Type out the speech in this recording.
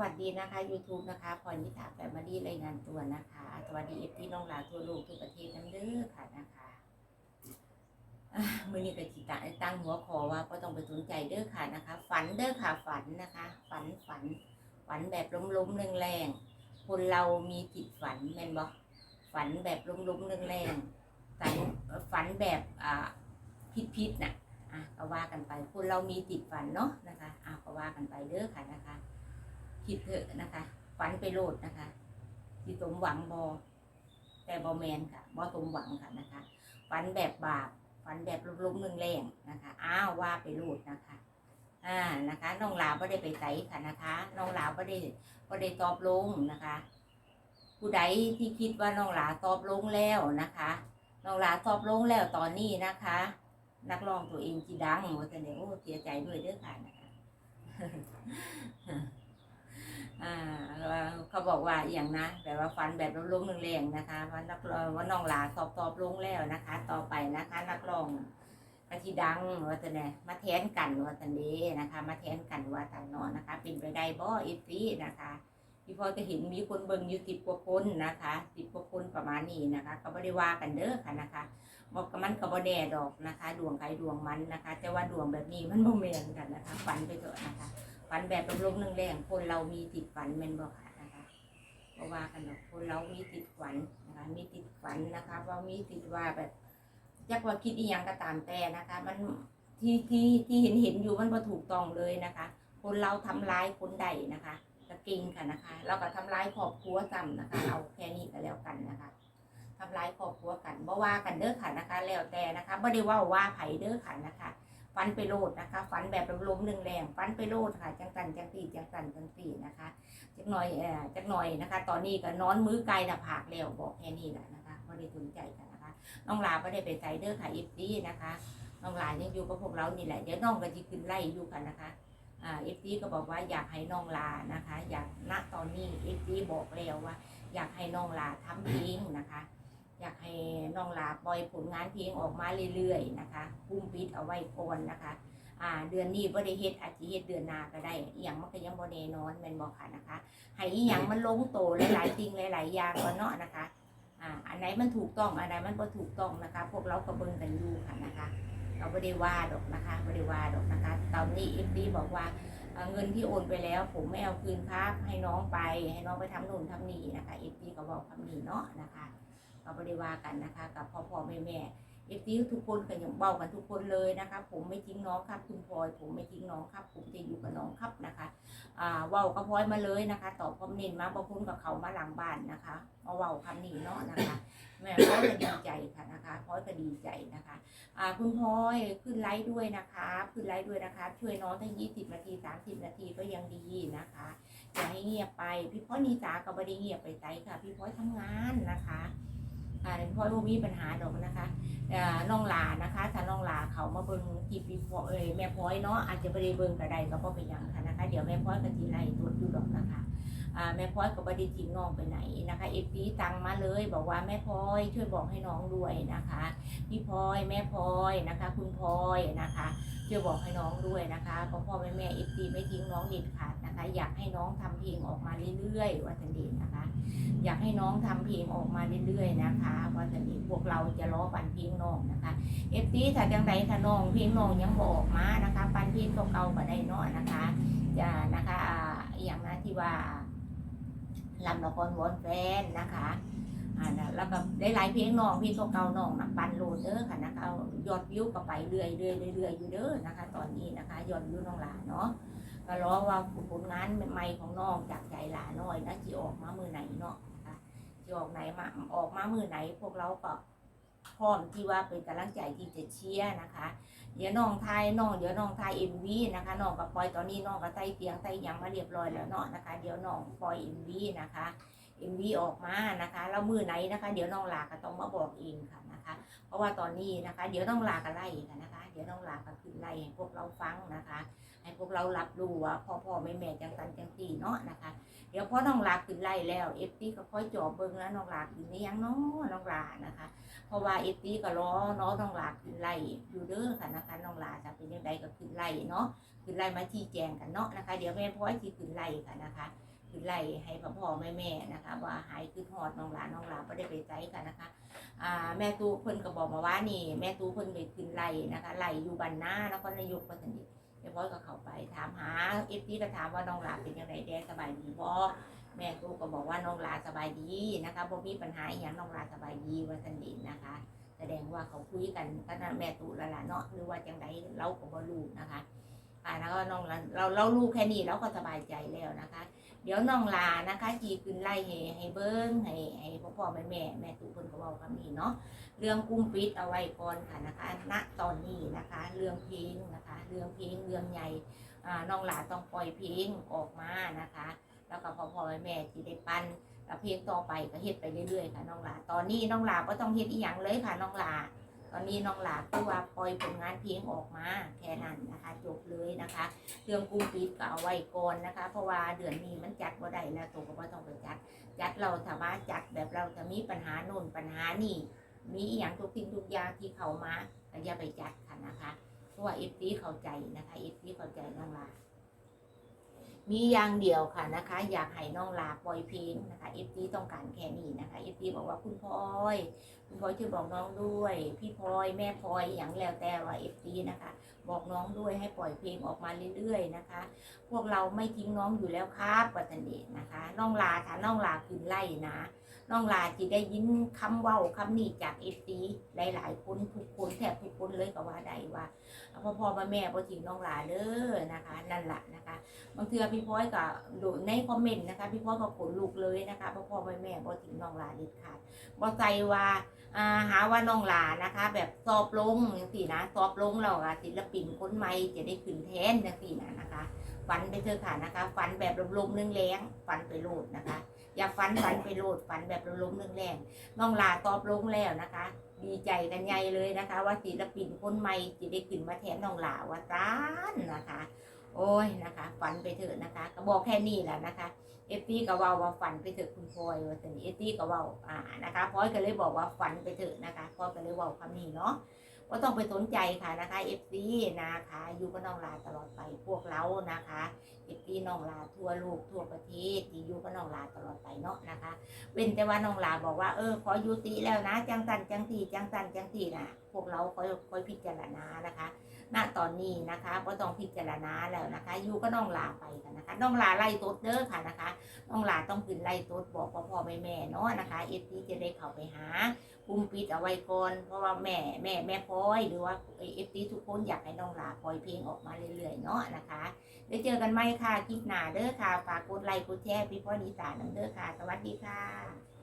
วัสดีนะคะ YouTube นะคะพรนิถาแฟมิลี่รายงานตัวนะคะ สวัสดีเอฟที่น้องหลาทั่วโลกทุกประเทศน้ำเด้อค่ะนะคะมือนี้ก็จิตาตั้งหัวคอว่าก็ต้องไปสนใจเด้อค่ะนะคะ ฝันเด้อค่ะฝันนะคะ ฝันฝัน ฝันแบบล้มๆแรงๆคนเรามีจิตฝันแม่นบ่ฝันแบบล้มๆแรงๆฝันฝันแบบอ่าพิษๆน่ะอะก็ว่ากันไปคนเรามีจิตฝันเนาะนะคะอะก็ว่ากันไปเด้อค่ะนะคะ คิดเถอะนะคะ ฝันไปโลดนะคะที่สมหวังบอแต่บอแมนค่ะบอสมหวังค่ะนะคะ ฝันแบบบาปฝันแบบล้มๆแรงๆนะคะ อ้าวว่าไปโลดนะคะอ่านะคะน้องลาวก็ได้ไปใส่ค่ะนะคะน้องลาวก็ได้ก็ได้ตอบลงนะคะ ผู้ใดที่คิดว่าน้องลาตอบลงแล้วนะคะน้องลาตอบลงแล้วตอนนี้นะคะ นักร้องตัวเองจีดังว่าแต่เนี่ยโอ้เสียใจด้วยเด้อค่ะนะคะ บอกว่าอย่างนะแบบว่าฟันแบบล้มๆแรงๆนะคะว่านักรองว่าน้องหลาตอบตอบลงแล้วนะคะ ต่อไปนะคะ นักร้องกะทิดังว่าแต่เนี่ยมาแทนกันว่าแต่นี้นะคะ มาแทนกันว่าแต่นอนนะคะ เป็นไปได้บ่อีฟีนะคะพี่พอจะเห็นมีคนเบิ่งอยู่สิบกว่าคนนะคะสิบกว่าคนประมาณนี้นะคะ ก็ไม่ได้ว่ากันเด้อค่ะนะคะบอกกับมันก็บ่แน่ดอกนะคะ ดวงใครดวงมันนะคะ แต่ว่าดวงแบบนี้มันบ่แม่นกันนะคะฝันไปเถอะนะคะฝันแบบลมๆแรงคนเรามีติดฝันแม่นบ่ค่ะ เพราะว่ากันคนเรามีติดฝันนะคะมีติดฝันนะคะว่ามีติดว่าแบบจักว่าคิดอีหยังก็ตามแต่นะคะ มันที่ที่ที่เห็นเห็นอยู่มันบ่ถูกต้องเลยนะคะ คนเราทำร้ายคนใดนะคะก็เก่งค่ะนะคะ เราก็ทำร้ายครอบครัวซ้ำนะคะ เอาแค่นี้ก็แล้วกันนะคะทำร้ายครอบครัวกันบ่ว่ากันเด้อค่ะนะคะ แล้วแต่นะคะบ่ได้ว่าว่าไผเด้อค่ะนะคะ ฟันไปโลดนะคะ ฟันแบบล้มๆหนึ่งแรงฟันไปโลดค่ะ จังตันจังตีจังตันจังตีนะคะจักหน่อยเอ่อจักหน่อยนะคะ ตอนนี้ก็นอนมือไกลหน้าผากแล้วบอกแค่นี้แหละนะคะไม่ได้สนใจกันนะคะ น้องลาไม่ได้ไปไซเดอร์ค่ะเอฟซีนะคะน้องลายังอยู่กับพวกเรานี่แหละเดี๋ยวน้องก็จะขึ้นไล่อยู่กันนะคะอ่าเอฟซีก็บอกว่าอยากให้น้องลานะคะ อยากณตอนนี้เอฟซีบอกแล้วว่า อยากให้น้องลาทำเพลงนะคะ อยากให้น้องลาปล่อยผลงานเพลงออกมาเรื่อยๆนะคะพุ่มปิดเอาไว้ก่อนนะคะอ่าเดือนนี้บ่ได้เฮ็ดอาจจะเฮ็ดเดือนหน้าก็ได้อีหยังมันก็ยังบ่แน่นอนแม่นบ่ค่ะนะคะให้อีหยังมันลงโตหลายๆสิ่งหลายๆอย่างก่อนเนาะนะคะอ่าอันไหนมันถูกต้องอันไหนมันบ่ถูกต้องนะคะ พวกเราก็เบิ่งกันอยู่ค่ะนะคะเราบ่ได้ว่าดอกนะคะบ่ได้ว่าดอกนะคะ ตอนนี้ FD บอกว่าเงินที่โอนไปแล้ว ผมไม่เอาคืนครับให้น้องไป ให้น้องไปทำนู่นทำนี่นะคะ FD ก็บอกคำนี้เนาะนะคะ เราบ่ได้ว่ากันนะคะ กับพ่อพ่อแม่แม่เอฟซีทุกคนก็ยังเบากันทุกคนเลยนะคะ ผมไม่ทิ้งน้องครับคุณพลอย ผมไม่ทิ้งน้องครับ ผมจะอยู่กับน้องครับนะคะอ่าเว้ากับพลอยมาเลยนะคะตอบคอมเมนต์มาบางคนกับเขามาหลังบ้านนะคะมาเว้าคำนี้เนาะนะคะ แม่พลอยก็ดีใจค่ะนะคะพลอยก็ดีใจนะคะอ่าคุณพลอยขึ้นไลฟ์ด้วยนะคะขึ้นไลฟ์ด้วยนะคะ ช่วยน้องทั้งยี่สิบนาทีสามสิบนาทีก็ยังดีนะคะอย่าให้เงียบไปพี่พลอยนีตาก็ไม่ได้เงียบไปใจค่ะ พี่พลอยทำงานนะคะ อ่าพี่พลอยมีปัญหาดอกนะคะอ่อน้องหลานะคะ ถ้าน้องหลาเขามาเบิ่งจีปีพอเอ้ยแม่พ้อยเนาะอาจจะไม่ได้เบิ่งก็ไดก็บ่เป็นหยังค่ะนะคะ เดี๋ยวแม่พ้อยก็สิไล่ตรวจอยู่ดอกนะคะอ่าแม่พ้อยก็บ่ได้ทิ้งน้องไปไหนนะคะเอฟซีตังมาเลย บอกว่าแม่พ้อยช่วยบอกให้น้องด้วยนะคะพี่พ้อยแม่พ้อยนะคะ คุณพ้อยนะคะช่วยบอกให้น้องด้วยนะคะพ่อพ่อแม่แม่เอฟซีไม่ทิ้งน้องเด็ดขาดนะคะ อยากให้น้องทำเพลงออกมาเรื่อยๆว่าสันเดชนะคะ อยากให้น้องทำเพลงออกมาเรื่อยๆนะคะว่าจะมีพวกเราจะล้อปันเพลงน้องนะคะเอฟซีถ้าจังใดถ้าน้องเพลงน้องยังบออกมานะคะ ปันเพลงเก่าๆก็ได้นาะนะคะจะนะคะอย่างนะที่ว่าลำละครวอนแฟนนะคะอ่าแล้วก็ได้หลายเพลงน้องเพลงเก่าๆน้องนะปันโหลดเด้อค่ะนะคะยอดวิวก็ไปเรื่อยๆเรื่อยๆอยู่เด้อนะคะ ตอนนี้นะคะยอดวิวน้องหลานเนาะ ก็รอว่าผลงานใหม่ของน้องจากใจหลาน้อยนะจีออกมามือไหนเนาะจีออกไหนมาออกมามือไหน พวกเราก็พร้อมที่ว่าเป็นกำลังใจที่จะเชียร์นะคะ เดี๋ยวน้องไทยน้องเดี๋ยวน้องไทยเอ็มวีนะคะน้องกับปอยตอนนี้น้องก็ใส่เตียงใส่หยังมาเรียบร้อยแล้วเนาะนะคะ เดี๋ยวน้องปอยเอ็มวีนะคะ เอ็มวีออกมานะคะแล้วมือไหนนะคะ เดี๋ยวน้องลาก็ต้องมาบอกเองค่ะนะคะ เพราะว่าตอนนี้นะคะ เดี๋ยวน้องลาก็ไล่ค่ะนะคะ เดี๋ยวน้องลาก็ขึ้นไล่ให้พวกเราฟังนะคะ ให้พวกเรารับรู้ว่าพ่อพ่อแม่แม่จังสันจังสีเนาะนะคะ เดี๋ยวพอน้องลาขึ้นไล่แล้วเอฟซีก็ค่อยจอบเบิ้งแล้วน้องลาขึ้นนี่ยังเนาะน้องลานะคะ เพราะว่าเอฟซีก็รอเนาะน้องลาขึ้นไล่อยู่เด้อค่ะนะคะน้องลาจะเป็นยังไงก็ขึ้นไล่เนาะขึ้นไล่มาชี้แจงกันเนาะนะคะ เดี๋ยวแม่พ่อยที่ขึ้นไล่ค่ะนะคะ ขึ้นไล่ให้พ่อพ่อแม่แม่นะคะว่าหายคือหอดน้องหลานน้องหลานไม่ได้ไปใจกันนะคะแม่ตู้เพิ่นก็บอกมาว่านี่ แม่ตู้เพิ่นไปขึ้นไล่นะคะไล่อยู่บันหน้าแล้วก็นายกปัตตานีเดี๋ยวพ่อยก็เข้าไปถามหาเอฟซีก็ถามว่าน้องหลานเป็นยังไงแดสบายดีบ่แม่ครูก็บอกว่าน้องหลานสบายดีนะคะบ่มีปัญหาอย่างน้องหลานสบายดีว่าสันดีนะคะ แสดงว่าเขาคุยกันก็นั่นแม่ตุละละเนาะหรือว่าจังไดเราก็บ่รู้นะคะอ่าแล้วก็น้องลาเราเรารู้แค่นี้เราก็สบายใจแล้วนะคะ เดี๋ยวน้องลานะคะจีขึ้นไล่ให้ให้เบิ้งให้ให้พ่อพ่อแม่แม่แม่ตุเพิ่นก็เว้าคำนี้เนาะเรื่องกุ้งปิดเอาไว้ก่อนค่ะนะคะ ณตอนนี้นะคะ เรื่องเพลงนะคะ เรื่องเพลงเรื่องใหญ่อ่าน้องลาต้องปล่อยเพลงออกมานะคะ แล้วก็พ่อพ่อแม่แม่ที่ได้ปั้นเพลงต่อไปก็เฮ็ดไปเรื่อยๆค่ะน้องลาตอนนี้น้องลาก็ต้องเฮ็ดอีหยังเลยค่ะน้องลา ตอนนี้น้องหลาคือว่าปล่อยผลงานเพลงออกมาแค่นั้นนะคะจบเลยนะคะ เรื่องกุ้งปิดก็เอาไว้ก่อนนะคะ เพราะว่าเดือนนี้มันจัดบ่ได้แล้วตัวก็บ่ต้องไปจัด จัดเราสามาจัดแบบเราจะมีปัญหาโน่นปัญหานี่มีอย่างทุกสิ่งทุกอย่างที่เขามาอย่าไปจัดค่ะนะคะเพราะว่าเอฟซีเข้าใจนะคะเอฟซีเข้าใจน้องหลา มีอย่างเดียวค่ะนะคะ อยากให้น้องลาปล่อยเพลงนะคะเอฟดีต้องการแค่นี้นะคะเอฟดีบอกว่าคุณพลอยคุณพลอยช่วยบอกน้องด้วย พี่พลอยแม่พลอยอย่างแล้วแต่ว่าเอฟดีนะคะ บอกน้องด้วยให้ปล่อยเพลงออกมาเรื่อยๆนะคะ พวกเราไม่ทิ้งน้องอยู่แล้วครับปัตตานีนะคะ น้องลาค่ะน้องลาคืนไล่นะ น้องลาจะได้ยินคำเว้าคำนี้จากเอฟซีหลาย ๆ คนทุกคนแทบทุกคนเลยก็ว่าได้ว่าพ่อพ่อแม่แม่บ่ทิ้งน้องลาเด้อนะคะ นั่นแหละนะคะบางเทือพี่พ้อยก็ดูในคอมเมนต์นะคะพี่พ้อยก็ขนลุกเลยนะคะพ่อพ่อแม่แม่บ่ทิ้งน้องลาเด็ดขาดบ่ใจว่าหาว่าน้องลานะคะ แบบสอบลงอย่างสี่นะสอบลงแล้วอะศิลปินคนใหม่จะได้ขึ้นแทนอย่างสี่นะนะคะฝันไปเถอะค่ะนะคะฝันแบบลมๆนึงแรงฝันไปโลดนะคะ อย่าฝันฝันไปโลดฝันแบบลมๆนึงแรงๆน้องลาตอบลงแล้วนะคะ ดีใจกันใหญ่เลยนะคะ ว่าศิลปินคนใหม่จะได้ขึ้นมาแทนน้องลาว่าจ้านนะคะ โอ้ยนะคะ ฝันไปเถอะนะคะก็บอกแค่นี้แหละนะคะเอฟตี้ก็เว่าว่าฝันไปเถอะคุณพลอยว่าแต่เอฟตี้ก็เว่าอ่านะคะพลอยก็เลยบอกว่าฝันไปเถอะนะคะพลอยก็เลยเว่าคำนี้เนาะ ว่าต้องไปสนใจค่ะนะคะเอฟซีนะคะอยู่กับน้องลาตลอดไปพวกเรานะคะเอฟซีน้องลาทั่วโลกทั่วประเทศที่อยู่กับน้องลาตลอดไปเนาะนะคะ เว้นแต่ว่าน้องลาบอกว่าเออขอยุติแล้วนะ จังสันจังสีจังสันจังสีนะพวกเราคอยคอยพิจารณานะคะณตอนนี้นะคะก็ต้องพิจารณาแล้วนะคะอยู่ก็น้องลาไปกันนะคะน้องลาไล่ตดเด้อค่ะนะคะน้องลาต้องขึ้นไล่ตดบอกพ่อพ่อแม่แม่เนาะนะคะเอฟซีจะได้เข้าไปหา คุมปิดเอาไว้ก่อนเพราะว่าแม่แม่แม่พลอยหรือว่าเอฟซีทุกคนอยากให้น้องลาปล่อยเพลงออกมาเรื่อยๆเนาะนะคะเดี๋ยวเจอกันไหมค่ะคลิปหน้าเด้อค่ะฝากกดไลค์กดแชร์พี่พ่อนิสานำเด้อค่ะ สวัสดีค่ะ